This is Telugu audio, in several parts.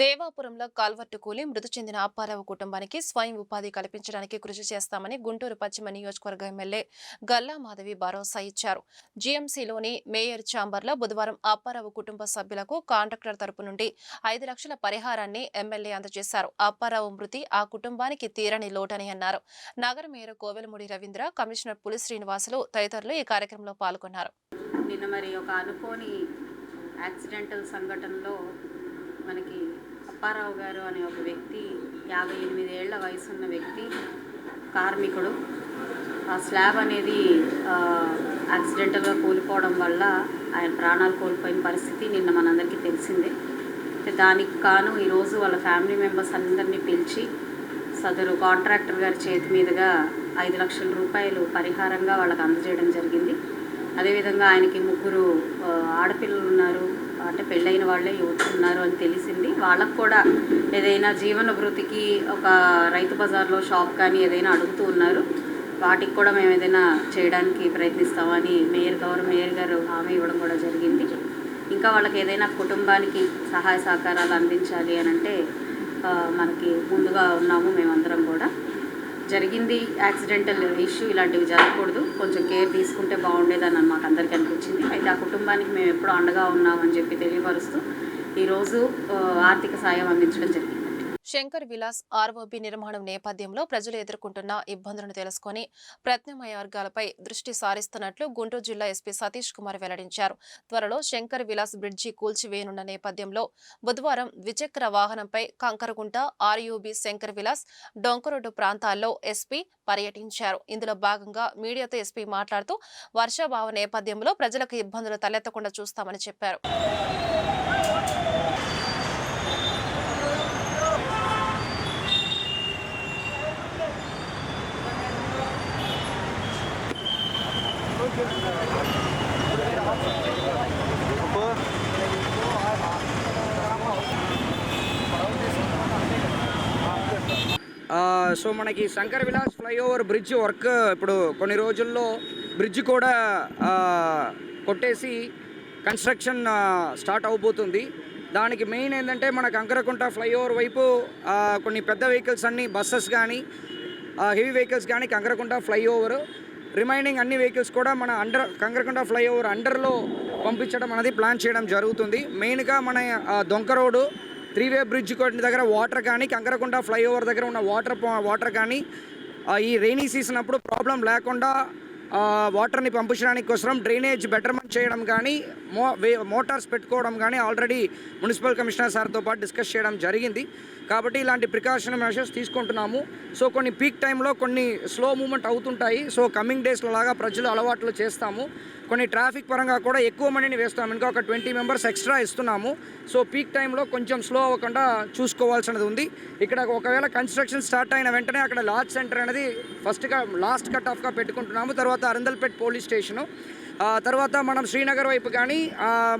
దేవాపురంలో కాల్వర్టు కూలి మృతి చెందిన అప్పారావు కుటుంబానికి స్వయం ఉపాధి కల్పించడానికి కృషి చేస్తామని గుంటూరు పశ్చిమ నియోజకవర్గ ఎమ్మెల్యే గల్లా మాధవి భరోసా ఇచ్చారు. జీఎంసీలోని మేయర్ ఛాంబర్లో బుధవారం అప్పారావు కుటుంబ సభ్యులకు కాంట్రాక్టర్ తరపు నుండి ఐదు లక్షల పరిహారాన్ని ఎమ్మెల్యే అందజేశారు. అప్పారావు మృతి ఆ కుటుంబానికి తీరని లోటని అన్నారు. నగర మేయర్ కోవెలమూడి రవీంద్ర కమిషనర్ పులి శ్రీనివాసులు తదితరులు ఈ కార్యక్రమంలో పాల్గొన్నారు. నిన్న మరి ఒక అనుకోని యాక్సిడెంటల్ సంఘటనలో మనకి అప్పారావు గారు అనే ఒక వ్యక్తి యాభై ఎనిమిది ఏళ్ళ వయసున్న వ్యక్తి కార్మికుడు. ఆ స్లాబ్ అనేది యాక్సిడెంటల్గా కూలిపోవడం వల్ల ఆయన ప్రాణాలు కోల్పోయిన పరిస్థితి నిన్న మనందరికీ తెలిసిందే. అయితే దానికి కాను ఈరోజు వాళ్ళ ఫ్యామిలీ మెంబర్స్ అందరినీ పిలిచి సదరు కాంట్రాక్టర్ గారి చేతి మీదుగా ఐదు లక్షల రూపాయలు పరిహారంగా వాళ్ళకి అందజేయడం జరిగింది. అదేవిధంగా ఆయనకి ముగ్గురు ఆడపిల్లలు ఉన్నారు. అంటే పెళ్ళైన వాళ్ళే యువత ఉన్నారు అని తెలిసింది. వాళ్ళకు కూడా ఏదైనా జీవన వృత్తికి ఒక రైతు బజార్లో షాప్ కానీ ఏదైనా అడుగుతూ ఉన్నారు. వాటికి కూడా మేము ఏదైనా చేయడానికి ప్రయత్నిస్తామని మేయర్ గౌరవ మేయర్ గారు హామీ ఇవ్వడం కూడా జరిగింది. ఇంకా వాళ్ళకి ఏదైనా కుటుంబానికి సహాయ సహకారాలు అందించాలి అని అంటే మనకి ముందుగా ఉన్నాము. మేమందరం జరిగింది యాక్సిడెంటల్ ఇష్యూ ఇలాంటివి జరగకూడదు. కొంచెం కేర్ తీసుకుంటే బాగుండేదని మాకు అందరికీ అనిపించింది. అయితే ఆ కుటుంబానికి మేము ఎప్పుడూ అండగా ఉన్నామని చెప్పి తెలియపరుస్తూ ఈరోజు ఆర్థిక సాయం అందించడం జరిగింది. శంకర్ విలాస్ ఆర్ఓబి నిర్మాణం నేపథ్యంలో ప్రజలు ఎదుర్కొంటున్న ఇబ్బందులను తెలుసుకొని ప్రత్యామ్నాయ వర్గాలపై దృష్టి సారిస్తున్నట్లు గుంటూరు జిల్లా ఎస్పీ సతీష్ కుమార్ వెల్లడించారు. త్వరలో శంకర్ విలాస్ బ్రిడ్జి కూల్చివేయనున్న నేపథ్యంలో బుధవారం ద్విచక్ర వాహనంపై కంకరగుంట ఆర్యూబి శంకర్ విలాస్ డొంకరోడ్డు ప్రాంతాల్లో ఎస్పీ పర్యటించారు. ఇందులో భాగంగా మీడియాతో ఎస్పీ మాట్లాడుతూ వర్షాభావ నేపథ్యంలో ప్రజలకు ఇబ్బందులు తలెత్తకుండా చూస్తామని చెప్పారు. సో మనకి Shankar Vilas flyover bridge work ఇప్పుడు కొన్ని రోజుల్లో బ్రిడ్జ్ కూడా కొట్టేసి కన్స్ట్రక్షన్ స్టార్ట్ అవబోతుంది. దానికి మెయిన్ ఏంటంటే మన కంకరకుంట ఫ్లైఓవర్ వైపు కొన్ని పెద్ద వెహికల్స్ అన్ని బస్సెస్ కానీ హెవీ వెహికల్స్ కానీ కంకరకుంట ఫ్లైఓవర్ రిమైనింగ్ అన్ని వెహికల్స్ కూడా మన అండర్ కంకరకొండ ఫ్లైఓవర్ అండర్లో పంపించడం అనేది ప్లాన్ చేయడం జరుగుతుంది. మెయిన్గా మన Donka road three way bridge దగ్గర వాటర్ కానీ కంకరకొండ ఫ్లైఓవర్ దగ్గర ఉన్న వాటర్ వాటర్ కానీ ఈ రైనీ సీజన్ అప్పుడు ప్రాబ్లం లేకుండా వాటర్ని పంపించడానికి కోసం డ్రైనేజ్ బెటర్మెంట్ చేయడం కానీ మో వే మోటార్స్ పెట్టుకోవడం కానీ ఆల్రెడీ మున్సిపల్ కమిషనర్ సార్తో పాటు డిస్కస్ చేయడం జరిగింది. కాబట్టి ఇలాంటి ప్రికాషన్ మెషర్స్ తీసుకుంటున్నాము. సో కొన్ని పీక్ టైంలో కొన్ని స్లో మూమెంట్ అవుతుంటాయి. సో కమింగ్ డేస్లో లాగా ప్రజలు అలవాట్లు చేస్తాము. కొన్ని ట్రాఫిక్ పరంగా కూడా ఎక్కువ మనీని వేస్తాము. ఇంకా ఒక ట్వంటీ మెంబర్స్ ఎక్స్ట్రా ఇస్తున్నాము. సో పీక్ టైంలో కొంచెం స్లో అవ్వకుండా చూసుకోవాల్సినది ఉంది. ఇక్కడ ఒకవేళ కన్స్ట్రక్షన్ స్టార్ట్ అయిన వెంటనే అక్కడ లార్జ్ సెంటర్ అనేది ఫస్ట్గా లాస్ట్ కట్ ఆఫ్గా పెట్టుకుంటున్నాము. తర్వాత అరందల్పేట్ పోలీస్ స్టేషను. తర్వాత మనం శ్రీనగర్ వైపు కానీ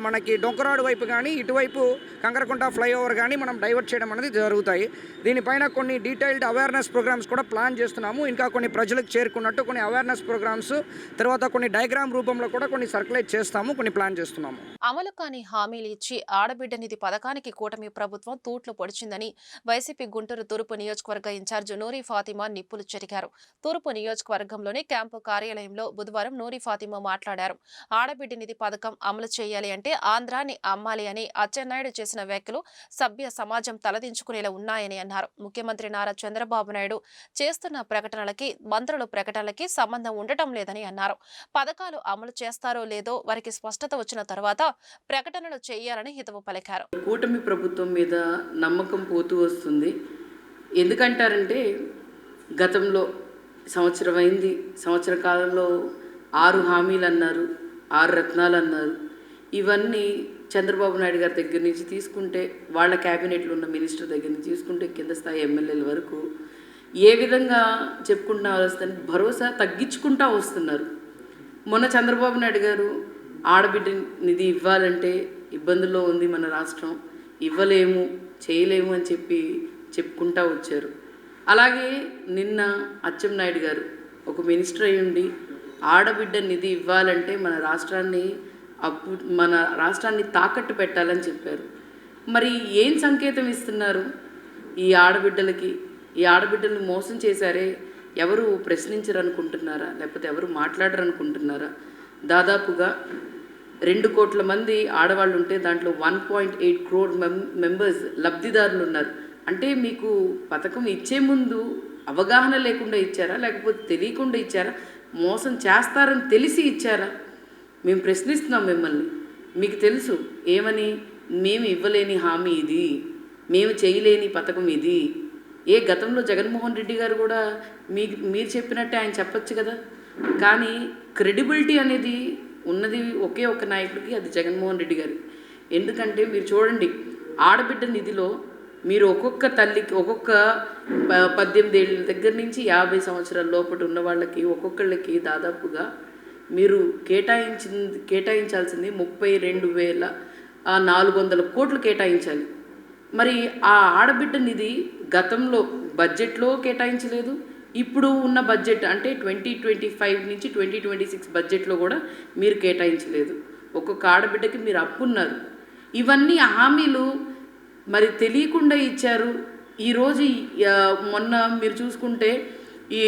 మనకి డొంకరాడు వైపు కానీ ఇటువైపు కంకరకుంట ఫ్లైఓవర్ కానీ మనం డైవర్ట్ చేయడం అనేది జరుగుతాయి. దీనిపైన కొన్ని డీటెయిల్డ్ అవేర్నెస్ ప్రోగ్రామ్స్ కూడా ప్లాన్ చేస్తున్నాము. ఇంకా కొన్ని ప్రజలకు చేరుకున్నట్టు కొన్ని అవేర్నెస్ ప్రోగ్రామ్స్ తర్వాత కొన్ని డయాగ్రామ్ రూపంలో కూడా కొన్ని సర్క్యులేట్ చేస్తాము కొన్ని ప్లాన్ చేస్తున్నాము. అమలు కాని హామీలు ఇచ్చి ఆడబిడ్డ నిధి పథకానికి కూటమి ప్రభుత్వం తూట్లు పొడిచిందని వైసీపీ గుంటూరు తూర్పు నియోజకవర్గ ఇన్ఛార్జ్ నూరి ఫాతిమా నిప్పులు చెరిగారు. తూర్పు నియోజకవర్గంలోని క్యాంపు కార్యాలయంలో బుధవారం నూరి ఫాతిమా మాట్లాడారు. ఆడబిడ్డ నిధి పథకం అమలు చేయాలి అంటే ఆంధ్రాన్ని అమ్మాలి అని అచ్చెన్నాయుడు చేసిన వ్యాఖ్యలు సభ్య సమాజం తలదించుకునేలా ఉన్నాయని అన్నారు. ముఖ్యమంత్రి నారా చంద్రబాబు నాయుడు చేస్తున్న ప్రకటనలకి మంత్రుల ప్రకటనలకి సంబంధం ఉండటం లేదని అన్నారు. పథకాలు అమలు చేస్తారో లేదో వారికి స్పష్టత వచ్చిన తర్వాత ప్రకటనలు చేయాలని హితవు పలికారు. కూటమి ప్రభుత్వం మీద నమ్మకం పోతూ వస్తుంది. ఎందుకంటారంటే గతంలో సంవత్సరం అయింది సంవత్సర కాలంలో ఆరు హామీలు అన్నారు ఆరు రత్నాలు అన్నారు ఇవన్నీ చంద్రబాబు నాయుడు గారి దగ్గర నుంచి తీసుకుంటే వాళ్ళ క్యాబినెట్లో ఉన్న మినిస్టర్ దగ్గర నుంచి తీసుకుంటే కింద స్థాయి ఎమ్మెల్యేల వరకు ఏ విధంగా చెప్పుకుంటా వస్తుంది భరోసా తగ్గించుకుంటా వస్తున్నారు. మొన్న చంద్రబాబు నాయుడు గారు ఆడబిడ్డ నిధి ఇవ్వాలంటే ఇబ్బందుల్లో ఉంది మన రాష్ట్రం ఇవ్వలేము చేయలేము అని చెప్పి చెప్పుకుంటా వచ్చారు. అలాగే నిన్న అచ్చెం నాయుడు గారు ఒక మినిస్టర్ అయ్యుండి ఆడబిడ్డ నిధి ఇవ్వాలంటే మన రాష్ట్రాన్ని అప్పు మన రాష్ట్రాన్ని తాకట్టు పెట్టాలని చెప్పారు. మరి ఏం సంకేతం ఇస్తున్నారు? ఈ ఆడబిడ్డలకి ఈ ఆడబిడ్డలను మోసం చేశారే ఎవరు ప్రశ్నించరు అనుకుంటున్నారా లేకపోతే ఎవరు మాట్లాడరు అనుకుంటున్నారా దాదాపుగా రెండు కోట్ల మంది ఆడవాళ్ళు ఉంటే దాంట్లో వన్ పాయింట్ ఎయిట్ క్రోర్ మెం మెంబర్స్ లబ్ధిదారులు ఉన్నారు అంటే మీకు పథకం ఇచ్చే ముందు అవగాహన లేకుండా ఇచ్చారా? లేకపోతే తెలియకుండా ఇచ్చారా? మోసం చేస్తారని తెలిసి ఇచ్చారా? మేము ప్రశ్నిస్తున్నాం మిమ్మల్ని. మీకు తెలుసు ఏమని? మేము ఇవ్వలేని హామీ ఇది. మేము చేయలేని పథకం ఇది. ఏ గతంలో జగన్మోహన్ రెడ్డి గారు కూడా మీకు మీరు చెప్పినట్టే ఆయన చెప్పొచ్చు కదా? కానీ క్రెడిబిలిటీ అనేది ఉన్నది ఒకే ఒక నాయకుడికి అది జగన్మోహన్ రెడ్డి గారు. ఎందుకంటే మీరు చూడండి ఆడబిడ్డ నిధిలో మీరు ఒక్కొక్క తల్లికి ఒక్కొక్క ప- పద్దెనిమిది ఏళ్ళ దగ్గర నుంచి యాభై సంవత్సరాల లోపల ఉన్న వాళ్ళకి ఒక్కొక్కళ్ళకి దాదాపుగా మీరు కేటాయించిన కేటాయించాల్సింది ముప్పై రెండు వేల నాలుగు వందల కోట్లు కేటాయించాలి. మరి ఆ ఆడబిడ్డ నిధి గతంలో బడ్జెట్లో కేటాయించలేదు. ఇప్పుడు ఉన్న బడ్జెట్ అంటే ట్వంటీ ట్వంటీ ఫైవ్ నుంచి ట్వంటీ ట్వంటీ సిక్స్ బడ్జెట్లో కూడా మీరు కేటాయించలేదు. ఒక్కొక్క ఆడబిడ్డకి మీరు అప్పున్నారు. ఇవన్నీ హామీలు మరి తెలియకుండా ఇచ్చారు. ఈరోజు మొన్న మీరు చూసుకుంటే ఈ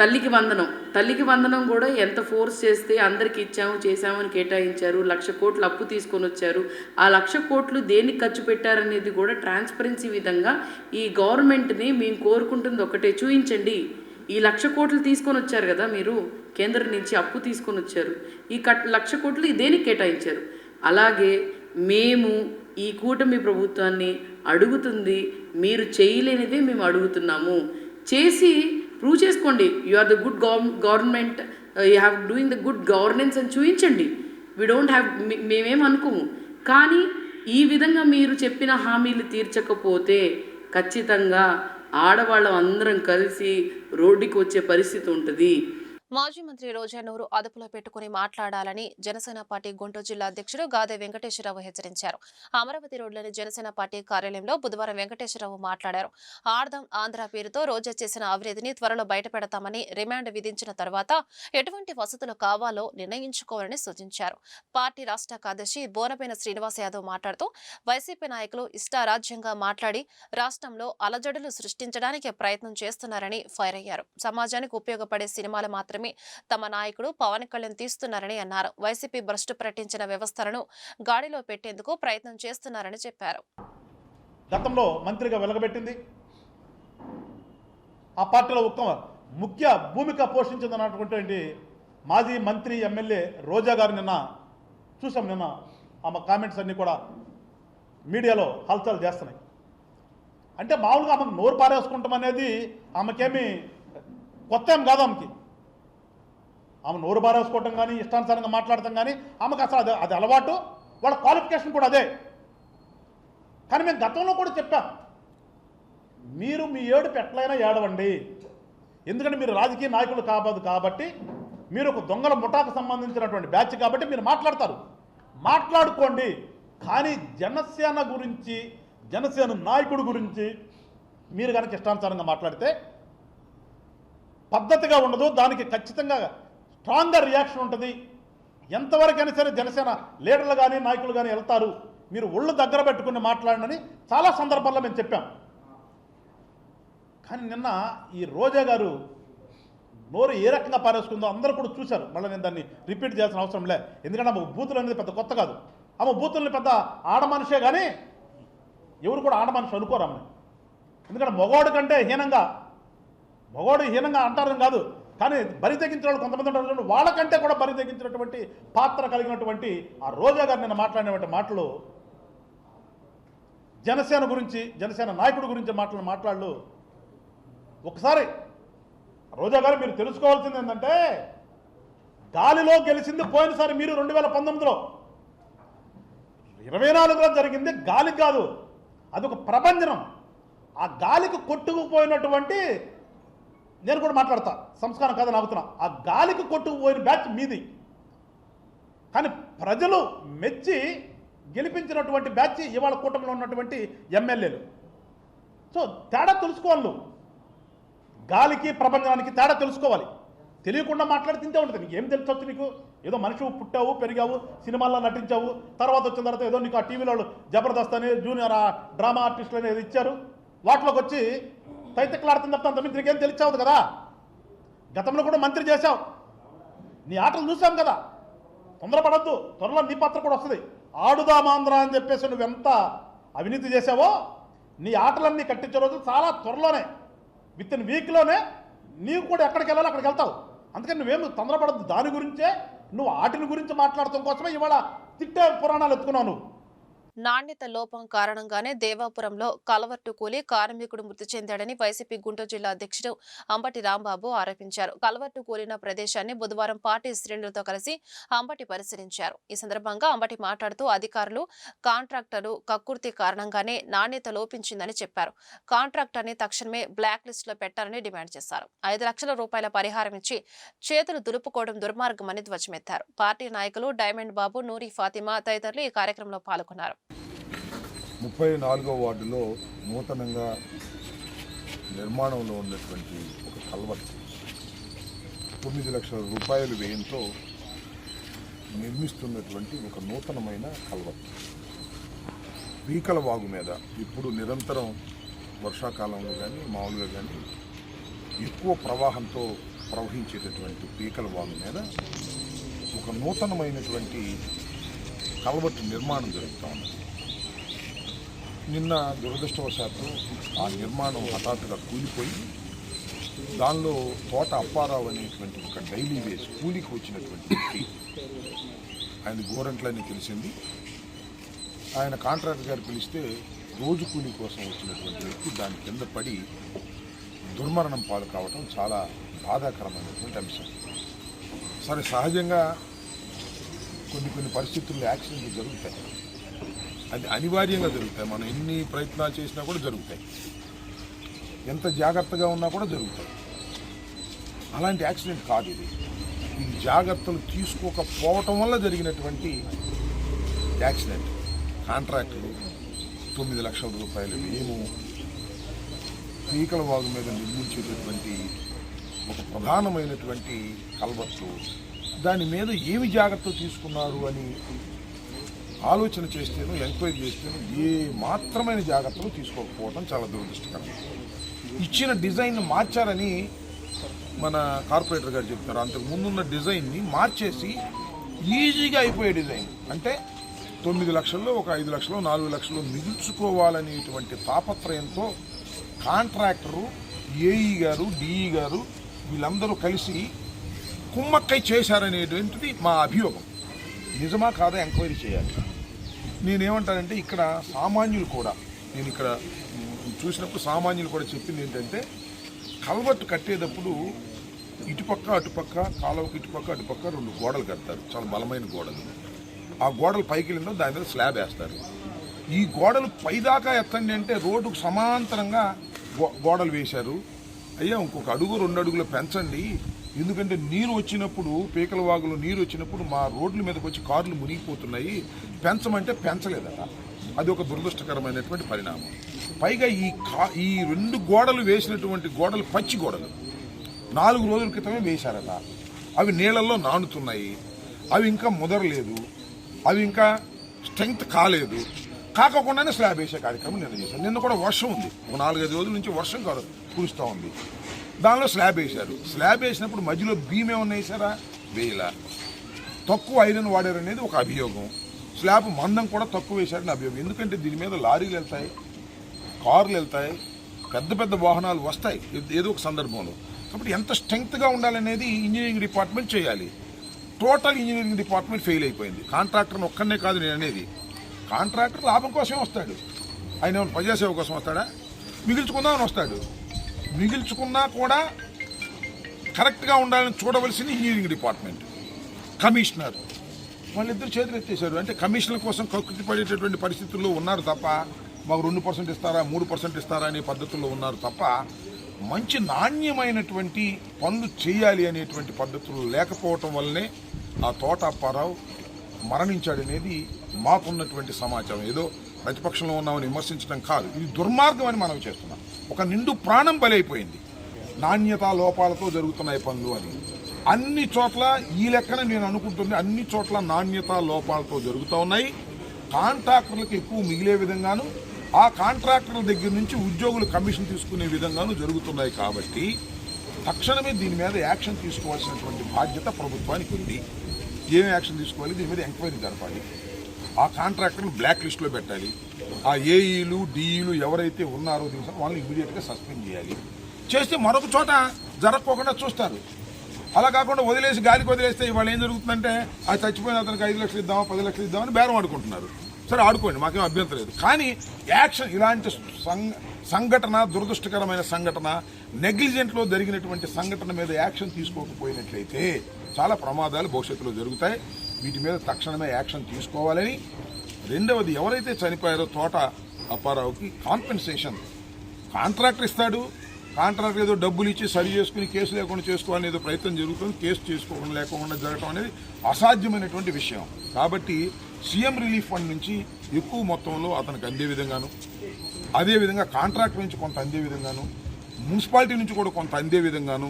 తల్లికి వందనం. తల్లికి వందనం కూడా ఎంత ఫోర్స్ చేస్తే అందరికి ఇచ్చాము చేశామని కేటాయించారు. లక్ష కోట్లు అప్పు తీసుకొని వచ్చారు. ఆ లక్ష కోట్లు దేనికి ఖర్చు పెట్టారనేది కూడా ట్రాన్స్పరెన్సీ విధంగా ఈ గవర్నమెంట్ని మేము కోరుకుంటుంది ఒకటే. చూపించండి ఈ లక్ష కోట్లు తీసుకొని వచ్చారు కదా మీరు. కేంద్రం నుంచి అప్పు తీసుకొని వచ్చారు. ఈ కట్ లక్ష కోట్లు దేనికి కేటాయించారు. అలాగే మేము ఈ కూటమి ప్రభుత్వాన్ని అడుగుతుంది. మీరు చేయలేనిదే మేము అడుగుతున్నాము. చేసి ప్రూవ్ చేసుకోండి. You are the good government you have doing the good governance అని చూపించండి. వీ డోంట్ హ్యావ్ మేమేం అనుకోము. కానీ ఈ విధంగా మీరు చెప్పిన హామీలు తీర్చకపోతే ఖచ్చితంగా ఆడవాళ్ళం అందరం కలిసి రోడ్డుకి వచ్చే పరిస్థితి ఉంటుంది. మాజీ మంత్రి రోజా నూరు అదుపులో పెట్టుకుని మాట్లాడాలని జనసేన పార్టీ గుంటూరు జిల్లా అధ్యక్షుడు గాదే వెంకటేశ్వరరావు హెచ్చరించారు. అమరావతి రోడ్లోని జనసేన పార్టీ కార్యాలయంలో బుధవారం వెంకటేశ్వరరావు మాట్లాడారు. ఆర్దం ఆంధ్ర పేరుతో రోజా చేసిన అవినీతిని త్వరలో బయటపెడతామని రిమాండ్ విధించిన తర్వాత ఎటువంటి వసతులు కావాలో నిర్ణయించుకోవాలని సూచించారు. పార్టీ రాష్ట్ర కార్యదర్శి బోనపైన శ్రీనివాస్ యాదవ్ మాట్లాడుతూ వైసీపీ నాయకులు ఇష్టారాజ్యంగా మాట్లాడి రాష్ట్రంలో అలజడులు సృష్టించడానికి ప్రయత్నం చేస్తున్నారని ఫైర్ అయ్యారు. సమాజానికి ఉపయోగపడే సినిమాలు మాత్రమే తమ నాయకుడు పవన్ కళ్యాణ్ తీస్తున్నారని అన్నారు. వైసీపీ భ్రష్టు ప్రకటించిన వ్యవస్థలను గాడిలో పెట్టేందుకు ప్రయత్నం చేస్తున్నారని చెప్పారు. గతంలో మంత్రిగా వెలగబెట్టింది. ఆ పార్టీలో ఒక్క ముఖ్య భూమిక పోషించిందన్నటువంటి మాజీ మంత్రి ఎమ్మెల్యే రోజా గారు నిన్న చూసాం నిన్న. ఆమె కామెంట్స్ అన్నీ కూడా మీడియాలో హల్చల్ చేస్తున్నాయి. అంటే మామూలుగా ఆమెకు నోరు పారేసుకుంటాం అనేది ఆమెకేమి కొత్త ఏం కాదు ఆమెకి. ఆమె నోరు బారేసుకోవటం కానీ ఇష్టానుసారంగా మాట్లాడటం కానీ ఆమెకు అసలు అది అది అలవాటు. వాళ్ళ క్వాలిఫికేషన్ కూడా అదే. కానీ మేము గతంలో కూడా చెప్పాం. మీరు మీ ఏడుపు ఎట్లయినా ఏడవండి. ఎందుకంటే మీరు రాజకీయ నాయకులు కాబోదు కాబట్టి మీరు ఒక దొంగల ముఠాకు సంబంధించినటువంటి బ్యాచ్ కాబట్టి మీరు మాట్లాడతారు. మాట్లాడుకోండి. కానీ జనసేన గురించి జనసేన నాయకుడు గురించి మీరు కనుక ఇష్టానుసారంగా మాట్లాడితే పద్ధతిగా ఉండదు. దానికి ఖచ్చితంగా స్ట్రాంగర్ రియాక్షన్ ఉంటుంది. ఎంతవరకైనా సరే జనసేన లీడర్లు కానీ నాయకులు కానీ వెళ్తారు. మీరు ఒళ్ళు దగ్గర పెట్టుకుని మాట్లాడనని చాలా సందర్భాల్లో మేము చెప్పాం. కానీ నిన్న ఈ రోజా గారు నోరు ఏ రకంగా పారేసుకుందో అందరూ కూడా చూశారు. మళ్ళీ నేను దాన్ని రిపీట్ చేయాల్సిన అవసరం లే. ఎందుకంటే ఆమె బూతులు అనేది పెద్ద కొత్త కాదు. ఆమె బూతుల్ని పెద్ద ఆడ మనిషే కానీ ఎవరు కూడా ఆడమనిషి అనుకోరు ఆమె ఎందుకంటే మగవాడు కంటే హీనంగా మగవాడు హీనంగా అంటారని కాదు. కానీ బరి తెగించిన వాళ్ళు కొంతమంది ఉంటారు వాళ్ళకంటే కూడా బరి తెగించినటువంటి పాత్ర కలిగినటువంటి ఆ రోజా గారు నిన్న మాట్లాడినటువంటి మాటలు జనసేన గురించి జనసేన నాయకుడి గురించి మాటలు మాట్లాడు ఒకసారి రోజా గారు మీరు తెలుసుకోవాల్సింది ఏంటంటే గాలిలో గెలిచింది పోయినసారి మీరు రెండు వేల పంతొమ్మిదిలో. ఇరవై నాలుగులో జరిగింది గాలికి కాదు అది ఒక ప్రపంచనం ఆ గాలికి కొట్టుకుపోయినటువంటి నేను కూడా మాట్లాడతా. సంస్కారం కాదని ఆగుతున్నా. ఆ గాలికి కొట్టుకుపోయిన బ్యాచ్ మీది. కానీ ప్రజలు మెచ్చి గెలిపించినటువంటి బ్యాచ్ ఇవాళ కూటమిలో ఉన్నటువంటి ఎమ్మెల్యేలు. సో తేడా తెలుసుకోవాలి నువ్వు. గాలికి ప్రపంచానికి తేడా తెలుసుకోవాలి. తెలియకుండా మాట్లాడి తింటే ఉంటుంది. నీకు ఏం తెలుసొచ్చు నీకు? ఏదో మనిషి పుట్టావు పెరిగావు సినిమాల్లో నటించావు తర్వాత వచ్చిన తర్వాత ఏదో నీకు ఆ టీవీలో జబర్దస్త్ అని జూనియర్ ఆ డ్రామా ఆర్టిస్టులు అనేది ఇచ్చారు. వాటిలోకి వచ్చి తైతెక్కలాడుతుంది తప్ప అంతమంది నీకేం తెలిసావు కదా? గతంలో కూడా మంత్రి చేశావు. నీ ఆటలు చూసాం కదా. తొందరపడద్దు. త్వరలో నీ పాత్ర కూడా వస్తుంది. ఆడుదామాంధ్ర అని చెప్పేసి నువ్వెంత అవినీతి చేసావో నీ ఆటలన్నీ కట్టించే రోజు చాలా త్వరలోనే విత్ ఇన్ వీక్లోనే నీవు కూడా ఎక్కడికి వెళ్ళాలో అక్కడికి వెళ్తావు. అందుకని నువ్వేమి తొందరపడద్దు. దాని గురించే నువ్వు ఆటిని గురించి మాట్లాడటం కోసమే ఇవాళ తిట్టే పురాణాలు ఎత్తుకున్నావు నువ్వు. నాణ్యత లోపం కారణంగానే దేవాపురంలో కలవర్టు కూలి కార్మికుడు మృతి చెందాడని వైసీపీ గుంటూరు జిల్లా అధ్యక్షుడు అంబటి రాంబాబు ఆరోపించారు. కలవర్టు కూలిన ప్రదేశాన్ని బుధవారం పార్టీ శ్రేణులతో కలిసి అంబటి పరిశీలించారు. ఈ సందర్భంగా అంబటి మాట్లాడుతూ అధికారులు కాంట్రాక్టర్లు కక్కుర్తి కారణంగానే నాణ్యత లోపించిందని చెప్పారు. కాంట్రాక్టర్ని తక్షణమే బ్లాక్ లిస్టులో పెట్టాలని డిమాండ్ చేశారు. ఐదు లక్షల రూపాయల పరిహారం ఇచ్చి చేతులు దులుపుకోవడం దుర్మార్గమని ధ్వజమెత్తారు. పార్టీ నాయకులు డైమండ్ బాబు నూరి ఫాతిమా తదితరులు ఈ కార్యక్రమంలో పాల్గొన్నారు. ముప్పై నాలుగో వార్డులో నూతనంగా నిర్మాణంలో ఉన్నటువంటి ఒక కల్వర్ట్ తొమ్మిది లక్షల రూపాయల వ్యయంతో నిర్మిస్తున్నటువంటి ఒక నూతనమైన కల్వర్ట్ పీకల వాగు మీద ఇప్పుడు నిరంతరం వర్షాకాలంలో కానీ మామూలుగా కానీ ఎక్కువ ప్రవాహంతో ప్రవహించేటటువంటి పీకల వాగు మీద ఒక నూతనమైనటువంటి కల్వర్ట్ నిర్మాణం జరుగుతూ ఉన్నది నిన్న దురదృష్టవశాత్తు ఆ నిర్మాణం హఠాత్తుగా కూలిపోయి దానిలో తోట అప్పారావు అనేటువంటి ఒక డైలీ వేస్ కూలికి వచ్చినటువంటి వ్యక్తి ఆయన గోరంట్లని తెలిసింది. ఆయన కాంట్రాక్టర్ గారు పిలిస్తే రోజు కూలి కోసం వచ్చినటువంటి వ్యక్తి దాని కింద పడి దుర్మరణం పాలు కావటం చాలా బాధాకరమైనటువంటి అంశం. సరే సహజంగా కొన్ని కొన్ని పరిస్థితుల్లో యాక్సిడెంట్లు జరుగుతాయి. అది అనివార్యంగా జరుగుతాయి. మనం ఎన్ని ప్రయత్నాలు చేసినా కూడా జరుగుతాయి. ఎంత జాగ్రత్తగా ఉన్నా కూడా జరుగుతాయి. అలాంటి యాక్సిడెంట్ కాదు ఇది. ఇది జాగ్రత్తలు తీసుకోకపోవటం వల్ల జరిగినటువంటి యాక్సిడెంట్. కాంట్రాక్టులు తొమ్మిది లక్షల రూపాయలు మేము పీకల వాగు మీద నిర్మించేటటువంటి ఒక ప్రధానమైనటువంటి కల్వర్టు. దాని మీద ఏమి జాగ్రత్తలు తీసుకున్నారు అని ఆలోచన చేస్తేనో ఎంక్వైరీ చేస్తేనో ఏ మాత్రమైన జాగ్రత్తలు తీసుకోకపోవడం చాలా దురదృష్టకరం. ఇచ్చిన డిజైన్ మార్చారని మన కార్పొరేటర్ గారు చెప్తారు. అంతకు ముందున్న డిజైన్ని మార్చేసి ఈజీగా అయిపోయే డిజైన్. అంటే తొమ్మిది లక్షల్లో ఒక ఐదు లక్షలు నాలుగు లక్షలు మిగుల్చుకోవాలనేటువంటి తాపత్రయంతో కాంట్రాక్టరు ఏఈ గారు డిఈ గారు వీళ్ళందరూ కలిసి కుమ్మక్కై చేశారనేటువంటిది మా అభియోగం. నిజమా కాదా ఎంక్వైరీ చేయాలి. నేనేమంటానంటే ఇక్కడ సామాన్యులు కూడా నేను ఇక్కడ చూసినప్పుడు సామాన్యులు కూడా చెప్పింది ఏంటంటే కల్వర్ట్ కట్టేటప్పుడు ఇటుపక్క అటుపక్క కాలువకి ఇటుపక్క అటుపక్క రెండు గోడలు కడతారు. చాలా బలమైన గోడలు. ఆ గోడలు పైకి వెళ్ళిన దాని మీద స్లాబ్ వేస్తారు. ఈ గోడలు పైదాకా ఎత్తండి అంటే రోడ్డుకు సమాంతరంగా గో- గోడలు వేశారు. అయ్యా ఇంకొక అడుగు రెండు అడుగులు పెంచండి. ఎందుకంటే నీరు వచ్చినప్పుడు పీకల వాగులో నీరు వచ్చినప్పుడు మా రోడ్ల మీదకి వచ్చి కార్లు మునిగిపోతున్నాయి. పెంచమంటే పెంచలేదట. అది ఒక దురదృష్టకరమైనటువంటి పరిణామం. పైగా ఈ కా ఈ రెండు గోడలు వేసినటువంటి గోడలు పచ్చి గోడలు. నాలుగు రోజుల క్రితమే వేశారట. అవి నీళ్ళల్లో నానుతున్నాయి. అవి ఇంకా ముదరలేదు. అవి ఇంకా స్ట్రెంగ్త్ కాలేదు. కాకోకుండానే స్లాబ్ వేసే కార్యక్రమం నిన్న చేశాను. నిన్న కూడా వర్షం ఉంది. ఒక నాలుగైదు రోజుల నుంచి వర్షం కాదు కురుస్తూ ఉంది. దానిలో స్లాబ్ వేశారు. స్లాబ్ వేసినప్పుడు మధ్యలో బీమ్ ఏమన్నా వేసారా వేయలా. తక్కువ ఐరన్ వాడారు అనేది ఒక అభియోగం. స్లాబ్ మందం కూడా తక్కువ వేశారని అభియోగం. ఎందుకంటే దీని మీద లారీలు వెళ్తాయి కార్లు వెళ్తాయి పెద్ద పెద్ద వాహనాలు వస్తాయి. ఏదో ఒక సందర్భంలో. కాబట్టి ఎంత స్ట్రెంగ్త్గా ఉండాలనేది ఇంజనీరింగ్ డిపార్ట్మెంట్ చేయాలి. టోటల్ ఇంజనీరింగ్ డిపార్ట్మెంట్ ఫెయిల్ అయిపోయింది. కాంట్రాక్టర్ని ఒక్కనే కాదు నేను అనేది. కాంట్రాక్టర్ లాభం కోసమే వస్తాడు. ఆయన ప్రజాసేవ కోసం వస్తాడా? మిగిల్చుకుందామని వస్తాడు. మిగిల్చుకున్నా కూడా కరెక్ట్గా ఉండాలని చూడవలసింది ఇంజనీరింగ్ డిపార్ట్మెంట్. కమిషనర్. వాళ్ళిద్దరు చేతులు ఎత్తేసారు అంటే కమిషన్ల కోసం కక్కుతి పడేటటువంటి పరిస్థితుల్లో ఉన్నారు తప్ప మాకు రెండు పర్సెంట్ ఇస్తారా మూడు పర్సెంట్ ఇస్తారా అనే పద్ధతుల్లో ఉన్నారు తప్ప మంచి నాణ్యమైనటువంటి పనులు చేయాలి అనేటువంటి పద్ధతులు లేకపోవటం వల్లనే ఆ తోట అప్పారావు మరణించాడనేది మాకున్నటువంటి సమాచారం. ఏదో ప్రతిపక్షంలో ఉన్నామని విమర్శించడం కాదు. ఇది దుర్మార్గం అని మనం చేస్తున్నాం. ఒక నిండు ప్రాణం బలైపోయింది. నాణ్యతా లోపాలతో జరుగుతున్నాయి పనులు అని. అన్ని చోట్ల ఈ లెక్కన నేను అనుకుంటుంది అన్ని చోట్ల నాణ్యతా లోపాలతో జరుగుతూ ఉన్నాయి. కాంట్రాక్టర్లకు ఎక్కువ మిగిలే విధంగాను ఆ కాంట్రాక్టర్ల దగ్గర నుంచి ఉద్యోగులు కమిషన్ తీసుకునే విధంగాను జరుగుతున్నాయి కాబట్టి తక్షణమే దీని మీద యాక్షన్ తీసుకోవాల్సినటువంటి బాధ్యత ప్రభుత్వానికి ఉంది. ఏం యాక్షన్ తీసుకోవాలి? దీని మీద ఎంక్వైరీ జరపాలి. ఆ కాంట్రాక్టర్ని బ్లాక్ లిస్ట్లో పెట్టాలి. ఆ ఏఈలు డిఈలు ఎవరైతే ఉన్నారో దీని వాళ్ళని ఇమీడియట్గా సస్పెండ్ చేయాలి. చేస్తే మరొక చోట జరగకోకుండా చూస్తారు. అలా కాకుండా వదిలేసి గాలికి వదిలేస్తే ఇవాళ ఏం జరుగుతుందంటే ఆ చచ్చిపోయిన అతనికి ఐదు లక్షలు ఇద్దామా పది లక్షలు ఇద్దామని బేరం ఆడుకుంటున్నారు. సరే ఆడుకోండి మాకేం అభ్యంతరం లేదు. కానీ యాక్షన్ ఇలాంటి సంఘ సంఘటన దురదృష్టకరమైన సంఘటన నెగ్లిజెంట్లో జరిగినటువంటి సంఘటన మీద యాక్షన్ తీసుకోకపోయినట్లయితే చాలా ప్రమాదాలు భవిష్యత్తులో జరుగుతాయి. వీటి మీద తక్షణమే యాక్షన్ తీసుకోవాలని రెండవది ఎవరైతే చనిపోయారో తోట అప్పారావుకి కాన్పెన్సేషన్ కాంట్రాక్టర్ ఇస్తాడు. కాంట్రాక్టర్ ఏదో డబ్బులు ఇచ్చి సరి చేసుకుని కేసు లేకుండా చేసుకోవాలని ఏదో ప్రయత్నం జరుగుతుంది. కేసు చేసుకోకుండా లేకుండా జరగడం అనేది అసాధ్యమైనటువంటి విషయం. కాబట్టి సీఎం రిలీఫ్ ఫండ్ నుంచి ఎక్కువ మొత్తంలో అతనికి అందే విధంగాను అదేవిధంగా కాంట్రాక్ట్ నుంచి కొంత అందే విధంగాను మున్సిపాలిటీ నుంచి కూడా కొంత అందే విధంగాను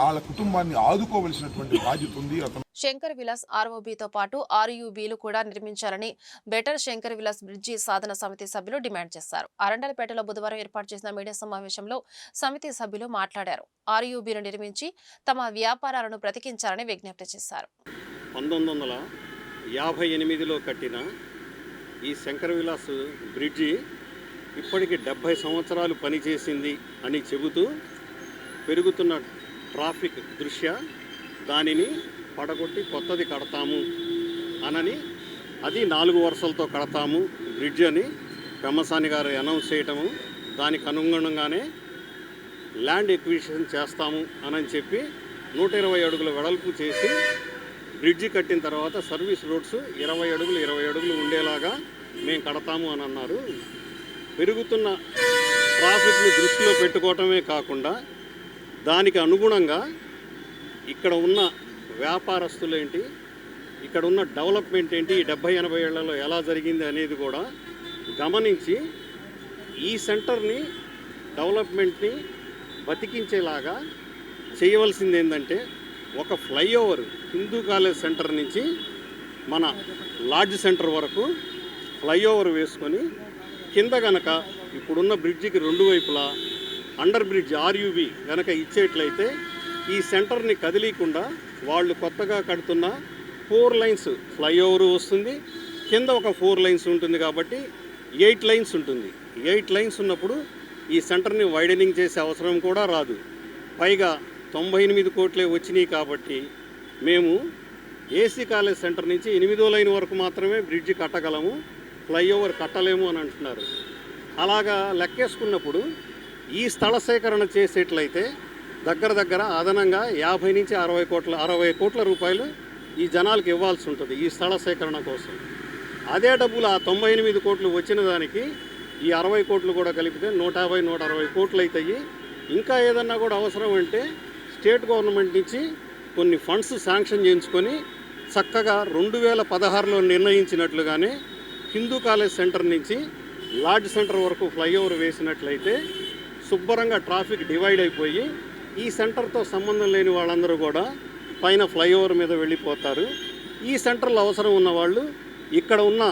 వాళ్ళ కుటుంబాన్ని ఆదుకోవలసినటువంటి బాధ్యత ఉంది. అతను శంకర్ విలాస్ ఆర్ఓబీతో పాటు ఆర్యూబీలు కూడా నిర్మించాలని బెటర్ శంకర్ విలాస్ బ్రిడ్జి సాధన సమితి సభ్యులు డిమాండ్ చేశారు. అరండలపేటలో బుధవారం ఏర్పాటు చేసిన మీడియా సమావేశంలో సమితి సభ్యులు మాట్లాడారు. ఆర్యూబీను నిర్మించి తమ వ్యాపారాలను బ్రతికించాలని విజ్ఞప్తి చేశారు. పంతొమ్మిది వందల యాభై ఎనిమిదిలో కట్టిన ఈ శంకర విలాస్ బ్రిడ్జి ఇప్పటికి డెబ్భై సంవత్సరాలు పనిచేసింది అని చెబుతూ పెరుగుతున్న ట్రాఫిక్ దృష్ట్యా దానిని పడగొట్టి కొత్తది కడతాము అనని అది నాలుగు వరుసలతో కడతాము. బ్రిడ్జ్ అని పెమ్మసాని గారు అనౌన్స్ చేయటము దానికి అనుగుణంగానే ల్యాండ్ ఎక్విజిషన్ చేస్తాము అని చెప్పి నూట ఇరవై అడుగుల వెడల్పు చేసి బ్రిడ్జి కట్టిన తర్వాత సర్వీస్ రోడ్స్ ఇరవై అడుగులు ఇరవై అడుగులు ఉండేలాగా మేము కడతాము అని అన్నారు పెరుగుతున్న ట్రాఫిక్ని దృష్టిలో పెట్టుకోవటమే కాకుండా దానికి అనుగుణంగా ఇక్కడ ఉన్న వ్యాపారస్తులు ఏంటి ఇక్కడ ఉన్న డెవలప్మెంట్ ఏంటి ఈ డెబ్భై ఎనభై ఏళ్ళలో ఎలా జరిగింది అనేది కూడా గమనించి ఈ సెంటర్ని డెవలప్మెంట్ని బతికించేలాగా చేయవలసింది ఏంటంటే ఒక ఫ్లైఓవర్ హిందూ కాలేజ్ సెంటర్ నుంచి మన లాడ్జ్ సెంటర్ వరకు ఫ్లైఓవర్ వేసుకొని కింద గనక ఇప్పుడున్న బ్రిడ్జికి రెండు వైపులా అండర్ బ్రిడ్జ్ ఆర్యుబి కనుక ఇచ్చేట్లయితే ఈ సెంటర్ని కదిలీకుండా వాళ్ళు కొత్తగా కడుతున్న ఫోర్ లైన్స్ ఫ్లైఓవర్ వస్తుంది. కింద ఒక ఫోర్ లైన్స్ ఉంటుంది కాబట్టి ఎయిట్ లైన్స్ ఉంటుంది. ఎయిట్ లైన్స్ ఉన్నప్పుడు ఈ సెంటర్ని వైడనింగ్ చేసే అవసరం కూడా రాదు. పైగా తొంభై ఎనిమిది కోట్లే వచ్చినాయి కాబట్టి మేము ఏసీ కాలేజ్ సెంటర్ నుంచి ఎనిమిదో లైన్ వరకు మాత్రమే బ్రిడ్జి కట్టగలము. ఫ్లైఓవర్ కట్టలేము అని అంటున్నారు. అలాగా లెక్కేసుకున్నప్పుడు ఈ స్థల సేకరణ చేసేట్లయితే దగ్గర దగ్గర అదనంగా యాభై నుంచి అరవై కోట్ల అరవై కోట్ల రూపాయలు ఈ జనాలకు ఇవ్వాల్సి ఉంటుంది ఈ స్థల సేకరణ కోసం. అదే డబ్బులు ఆ తొంభై ఎనిమిది కోట్లు వచ్చిన దానికి ఈ అరవై కోట్లు కూడా కలిపితే నూట యాభై నూట అరవై కోట్లు అవుతాయి ఇంకా ఏదన్నా కూడా అవసరం అంటే స్టేట్ గవర్నమెంట్ నుంచి కొన్ని ఫండ్స్ శాంక్షన్ చేయించుకొని చక్కగా రెండు వేల పదహారులో నిర్ణయించినట్లుగానే హిందూ కాలేజ్ సెంటర్ నుంచి లార్డ్ సెంటర్ వరకు ఫ్లైఓవర్ వేసినట్లయితే శుభ్రంగా ట్రాఫిక్ డివైడ్ అయిపోయి ఈ సెంటర్తో సంబంధం లేని వాళ్ళందరూ కూడా పైన ఫ్లైఓవర్ మీద వెళ్ళిపోతారు. ఈ సెంటర్లో అవసరం ఉన్న వాళ్ళు ఇక్కడ ఉన్న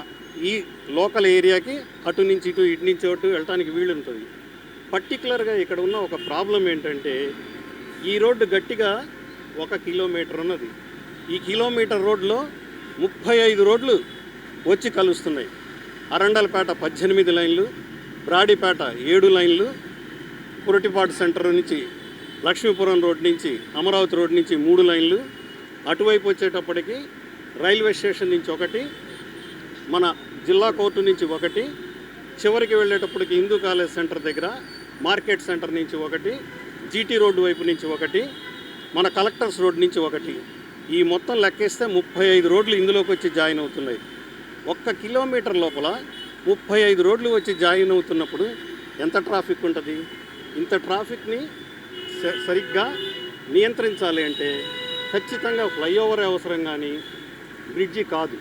ఈ లోకల్ ఏరియాకి అటు నుంచి ఇటు ఇటు నుంచి అటు వెళ్ళటానికి వీలుంటుంది పర్టికులర్గా ఇక్కడ ఉన్న ఒక ప్రాబ్లం ఏంటంటే ఈ రోడ్డు గట్టిగా ఒక కిలోమీటర్ ఉన్నది. ఈ కిలోమీటర్ రోడ్లో ముప్పై ఐదు రోడ్లు వచ్చి కలుస్తున్నాయి. అరండలపేట పద్దెనిమిది లైన్లు బ్రాడీపేట ఏడు లైన్లు పురటిపాటు సెంటర్ నుంచి లక్ష్మీపురం రోడ్ నుంచి అమరావతి రోడ్ నుంచి మూడు లైన్లు. అటువైపు వచ్చేటప్పటికి రైల్వే స్టేషన్ నుంచి ఒకటి మన జిల్లా కోర్టు నుంచి ఒకటి చివరికి వెళ్ళేటప్పటికి హిందూ కాలేజ్ సెంటర్ దగ్గర మార్కెట్ సెంటర్ నుంచి ఒకటి జీటీ రోడ్డు వైపు నుంచి ఒకటి మన కలెక్టర్స్ రోడ్ నుంచి ఒకటి. ఈ మొత్తం లెక్కేస్తే ముప్పై ఐదు రోడ్లు ఇందులోకి వచ్చి జాయిన్ అవుతున్నాయి. ఒక్క కిలోమీటర్ లోపల ముప్పై ఐదు రోడ్లు వచ్చి జాయిన్ అవుతున్నప్పుడు ఎంత ట్రాఫిక్ ఉంటుంది? ఇంత ట్రాఫిక్ని స- సరిగ్గా నియంత్రించాలి అంటే ఖచ్చితంగా ఫ్లైఓవర్ అవసరం కానీ బ్రిడ్జి కాదు.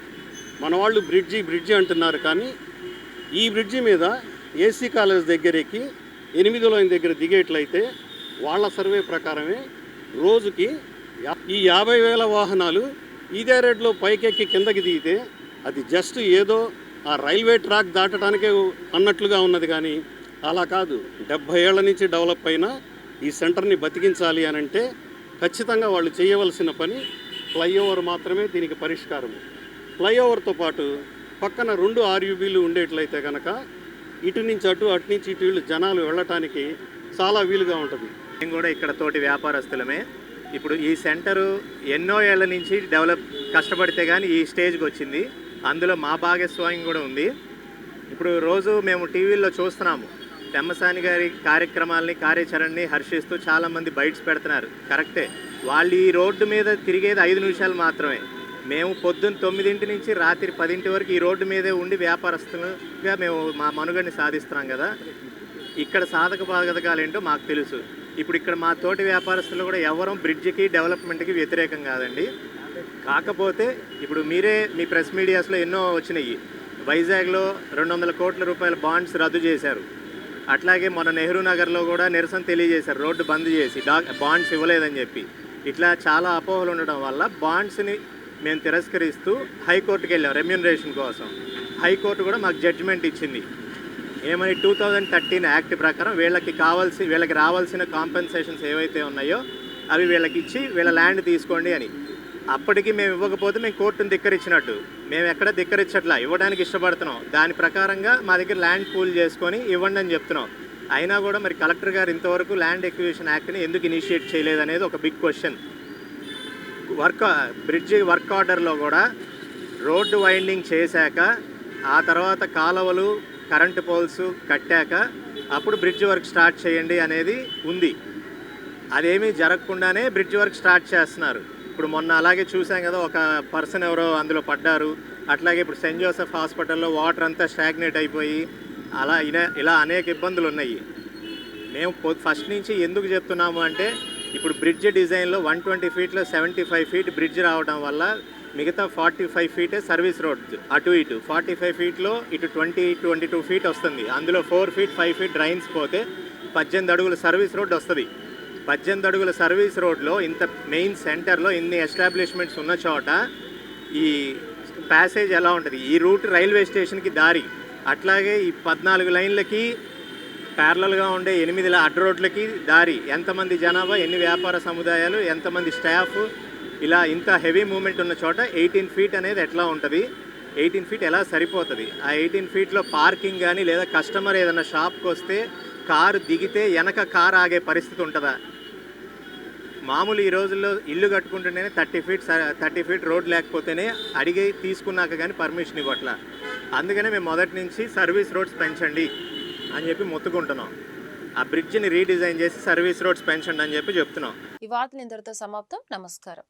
మన వాళ్ళు బ్రిడ్జి బ్రిడ్జి అంటున్నారు కానీ ఈ బ్రిడ్జి మీద ఏసీ కాలేజ్ దగ్గరికి ఎనిమిది లైన్ దగ్గర దిగేట్లయితే వాళ్ళ సర్వే ప్రకారమే రోజుకి ఈ యాభై వేల వాహనాలు ఇదే రేట్లో పైకెక్కి కిందకి దిగితే అది జస్ట్ ఏదో ఆ రైల్వే ట్రాక్ దాటడానికే అన్నట్లుగా ఉన్నది కానీ అలా కాదు. డెబ్భై ఏళ్ళ నుంచి డెవలప్ అయిన ఈ సెంటర్ని బతికించాలి అని అంటే ఖచ్చితంగా వాళ్ళు చేయవలసిన పని ఫ్లైఓవర్ మాత్రమే దీనికి పరిష్కారం ఫ్లైఓవర్తో పాటు పక్కన రెండు ఆర్యూబీలు ఉండేట్లయితే కనుక ఇటు నుంచి అటు అటు నుంచి ఇటు వీళ్ళు జనాలు వెళ్ళటానికి చాలా వీలుగా ఉంటుంది. మేము కూడా ఇక్కడ తోటి వ్యాపారస్తులమే. ఇప్పుడు ఈ సెంటరు ఎన్నో ఏళ్ళ నుంచి డెవలప్ కష్టపడితే కానీ ఈ స్టేజ్కి వచ్చింది. అందులో మా భాగస్వామ్యం కూడా ఉంది. ఇప్పుడు రోజు మేము టీవీల్లో చూస్తున్నాము. పెమ్మసాని గారి కార్యక్రమాల్ని కార్యాచరణని హర్షిస్తూ చాలామంది బైట్స్ పెడుతున్నారు. కరెక్టే. వాళ్ళు ఈ రోడ్డు మీద తిరిగేది ఐదు నిమిషాలు మాత్రమే. మేము పొద్దున్న తొమ్మిదింటి నుంచి రాత్రి పదింటి వరకు ఈ రోడ్డు మీదే ఉండి వ్యాపారస్తులుగా మేము మా మనుగడిని సాధిస్తున్నాం కదా. ఇక్కడ సాధక బాధకాలు ఏంటో మాకు తెలుసు. ఇప్పుడు ఇక్కడ మా తోటి వ్యాపారస్తులు కూడా ఎవరూ బ్రిడ్జికి డెవలప్మెంట్కి వ్యతిరేకం కాదండి. కాకపోతే ఇప్పుడు మీరే మీ ప్రెస్ మీడియాస్లో ఎన్నో వచ్చినాయి. వైజాగ్లో రెండు వందల కోట్ల రూపాయల బాండ్స్ రద్దు చేశారు. అట్లాగే మన నెహ్రూ నగర్లో కూడా నిరసన తెలియజేశారు. రోడ్డు బంద్ చేసి డా బాండ్స్ ఇవ్వలేదని చెప్పి. ఇట్లా చాలా అపోహలు ఉండడం వల్ల బాండ్స్ని మేము తిరస్కరిస్తూ హైకోర్టుకి వెళ్ళాం రెమ్యూనరేషన్ కోసం. హైకోర్టు కూడా మాకు జడ్జిమెంట్ ఇచ్చింది. ఏమని టూ థౌజండ్ థర్టీన్ యాక్ట్ ప్రకారం వీళ్ళకి కావాల్సి వీళ్ళకి రావాల్సిన కాంపెన్సేషన్స్ ఏవైతే ఉన్నాయో అవి వీళ్ళకి ఇచ్చి వీళ్ళ ల్యాండ్ తీసుకోండి అని. అప్పటికి మేము ఇవ్వకపోతే మేము కోర్టును ధిక్కరించినట్టు మేము ఎక్కడ ధిక్కరించట్లా ఇవ్వడానికి ఇష్టపడుతున్నాం. దాని ప్రకారంగా మా దగ్గర ల్యాండ్ పూల్ చేసుకొని ఇవ్వండి అని చెప్తున్నాం. అయినా కూడా మరి కలెక్టర్ గారు ఇంతవరకు ల్యాండ్ ఎక్విజిషన్ యాక్ట్ని ఎందుకు ఇనిషియేట్ చేయలేదనేది ఒక big question. Work bridge work ఆర్డర్లో కూడా రోడ్డు వైండింగ్ చేశాక ఆ తర్వాత కాలువలు కరెంటు పోల్స్ కట్టాక అప్పుడు బ్రిడ్జ్ వర్క్ స్టార్ట్ చేయండి అనేది ఉంది. అదేమీ జరగకుండానే బ్రిడ్జ్ వర్క్ స్టార్ట్ చేస్తున్నారు. ఇప్పుడు మొన్న అలాగే చూసాం కదా ఒక పర్సన్ ఎవరో అందులో పడ్డారు. అట్లాగే ఇప్పుడు సెయింట్ జోసెఫ్ హాస్పిటల్లో వాటర్ అంతా స్టాగ్నేట్ అయిపోయి అలా ఇలా ఇలా అనేక ఇబ్బందులు ఉన్నాయి. మేము ఫస్ట్ నుంచి ఎందుకు చెప్తున్నాము అంటే ఇప్పుడు బ్రిడ్జ్ డిజైన్లో వన్ ట్వంటీ ఫీట్లో సెవెంటీ ఫైవ్ ఫీట్ బ్రిడ్జ్ రావడం వల్ల మిగతా ఫార్టీ ఫైవ్ ఫీటే సర్వీస్ రోడ్ అటు ఇటు. ఫార్టీ ఫైవ్ ఫీట్లో ఇటు ట్వంటీ ట్వంటీ టూ ఫీట్ వస్తుంది. అందులో four feet five feet drains పోతే పద్దెనిమిది అడుగుల సర్వీస్ రోడ్ వస్తుంది. పద్దెనిమిది అడుగుల సర్వీస్ రోడ్లో ఇంత మెయిన్ సెంటర్లో ఇన్ని ఎస్టాబ్లిష్మెంట్స్ ఉన్న చోట ఈ ప్యాసేజ్ ఎలా ఉంటుంది? ఈ రూట్ రైల్వే స్టేషన్కి దారి అట్లాగే ఈ పద్నాలుగు లైన్లకి ప్యారలల్గా ఉండే ఎనిమిది ల- అడ్డ రోడ్లకి దారి ఎంతమంది జనాభా ఎన్ని వ్యాపార సముదాయాలు ఎంతమంది స్టాఫ్ ఇలా ఇంత హెవీ మూమెంట్ ఉన్న చోట ఎయిటీన్ ఫీట్ అనేది ఎట్లా ఉంటుంది? ఎయిటీన్ ఫీట్ ఎలా సరిపోతుంది? ఆ ఎయిటీన్ ఫీట్లో పార్కింగ్ కానీ లేదా కస్టమర్ ఏదైనా షాప్కి వస్తే కారు దిగితే వెనక కారు ఆగే పరిస్థితి ఉంటుందా? మామూలు ఈ రోజుల్లో ఇల్లు కట్టుకుంటేనే thirty feet thirty feet road లేకపోతేనే అడిగి తీసుకున్నాక కానీ పర్మిషన్ ఇవ్వట్ల. అందుకనే మేము మొదటి నుంచి సర్వీస్ రోడ్స్ పెంచండి అని చెప్పి మొత్తుకుంటున్నాం. ఆ బ్రిడ్జిని రీడిజైన్ చేసి సర్వీస్ రోడ్స్ పెంచండి అని చెప్పి చెప్తున్నాం. ఈ వార్తలు ఇంతటితో సమాప్తం. నమస్కారం.